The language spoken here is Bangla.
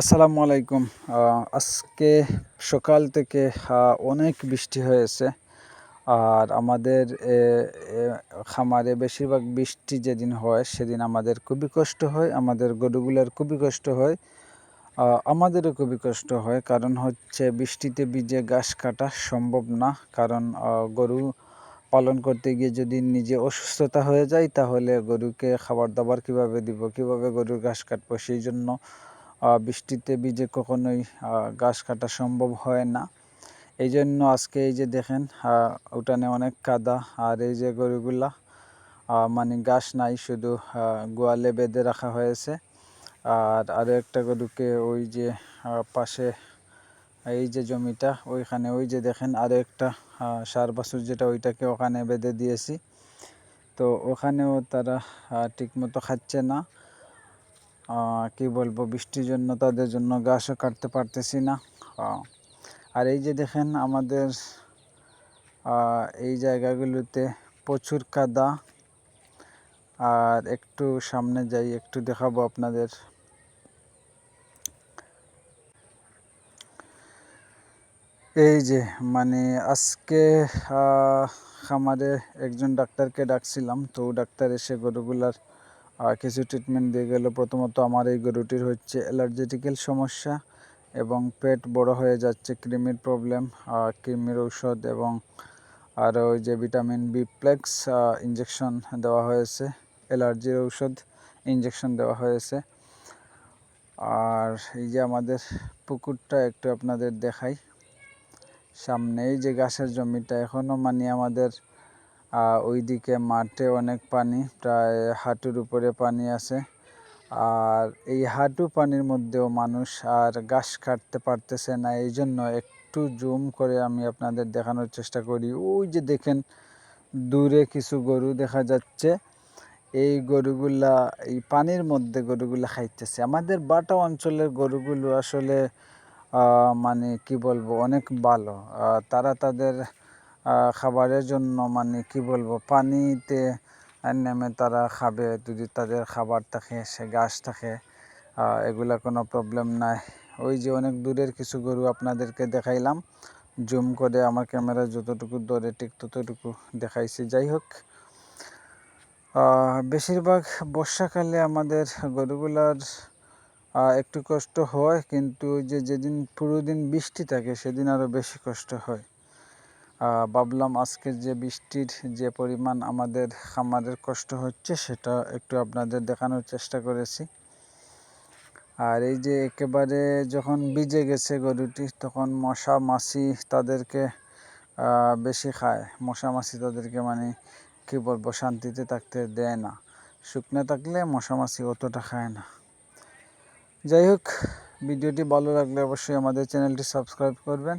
আসসালামু আলাইকুম। আজকে সকাল থেকে অনেক বৃষ্টি হয়েছে। আর আমাদের খামারে বেশিরভাগ বৃষ্টি যেদিন হয়, সেদিন আমাদের খুবই কষ্ট হয়, আমাদের গরুগুলোর খুবই কষ্ট হয় আমাদেরও খুবই কষ্ট হয়। কারণ হচ্ছে, বৃষ্টিতে ভিজে ঘাস কাটা সম্ভব না। কারণ গরু পালন করতে গিয়ে যদি নিজে অসুস্থতা হয়ে যায়, তাহলে গরুকে খাবার দাবার কীভাবে দিব, কীভাবে গরুর ঘাস কাটবো, সেই জন্য বৃষ্টিতে ভিজে কখনোই ঘাস কাটা সম্ভব হয় না। এই জন্য আজকে এই যে দেখেন উঠানে অনেক কাদা, আর এই যে গরুগুলা মানে ঘাস নাই, শুধু গোয়ালে বেঁধে রাখা হয়েছে। আর আরও একটা গরুকে ওই যে পাশে এই যে জমিটা, ওইখানে ওই যে দেখেন আরও একটা সার বাসুর যেটা, ওইটাকে ওখানে বেঁধে দিয়েছি। তো ওখানেও তারা ঠিকমতো খাচ্ছে না। কি বলব, বৃষ্টির জন্য তাদের জন্য ঘাসও কাটতে পারতেছি না। আর এই যে দেখেন আমাদের এই জায়গাগুলোতে প্রচুর কাদা। আর একটু সামনে যাই, একটু দেখাবো আপনাদের। এই যে মানে আজকে খামারে একজন ডাক্তারকে ডাকছিলাম, তো ডাক্তার এসে গরুগুলার কিছু ট্রিটমেন্ট দিয়ে গেল প্রথমত আমার এই গরুটির হচ্ছে অ্যালার্জেটিক্যাল সমস্যা এবং পেট বড় হয়ে যাচ্ছে, কৃমির প্রবলেম কৃমির ঔষধ এবং আর ওই যে ভিটামিন বি প্লেক্স ইঞ্জেকশন দেওয়া হয়েছে অ্যালার্জির ঔষধ ইঞ্জেকশন দেওয়া হয়েছে। আর এই যে আমাদের পুকুরটা একটু আপনাদের দেখাই, সামনেই যে গাছের জমিটা এখনও মানে আমাদের ওইদিকে মাঠে অনেক পানি, প্রায় হাঁটুর উপরে পানি আছে। আর এই হাঁটু পানির মধ্যেও মানুষ আর ঘাস কাটতে পারতেছে না। এই জন্য একটু জুম করে আমি আপনাদের দেখানোর চেষ্টা করি। ওই যে দেখেন, দূরে কিছু গরু দেখা যাচ্ছে। এই গরুগুলা, এই পানির মধ্যে গরুগুলা খাইতেছে। আমাদের বাটা অঞ্চলের গরুগুলো আসলে মানে কি বলব, অনেক ভালো। তারা তাদের খাবারের জন্য মানে কি বলব, পানিতে নেমে তারা খাবে, যদি তাদের খাবার থাকে, সে ঘাস থাকে এগুলা কোনো প্রবলেম নাই। ওই যে অনেক দূরের কিছু গরু আপনাদেরকে দেখাইলাম, জুম করে আমার ক্যামেরা যতটুকু ধরে, ঠিক ততটুকু দেখাইছি। যাই হোক বেশিরভাগ বর্ষাকালে আমাদের গরুগুলার একটু কষ্ট হয়, কিন্তু যে যেদিন পুরো দিন বৃষ্টি থাকে, সেদিন আরও বেশি কষ্ট হয়। ভাবলাম আজকের যে বৃষ্টির যে পরিমাণ আমাদের খামারের কষ্ট হচ্ছে, সেটা একটু আপনাদের দেখানোর চেষ্টা করেছি। আর এই যে একেবারে যখন ভিজে গেছে গরুটি, তখন মশা মাছি তাদেরকে বেশি খায়। মশা মাছি তাদেরকে মানে কী বলব, শান্তিতে থাকতে দেয় না। শুকনো থাকলে মশা মাছি অতটা খায় না। যাই হোক, ভিডিওটি ভালো লাগলে অবশ্যই আমাদের চ্যানেলটি সাবস্ক্রাইব করবেন।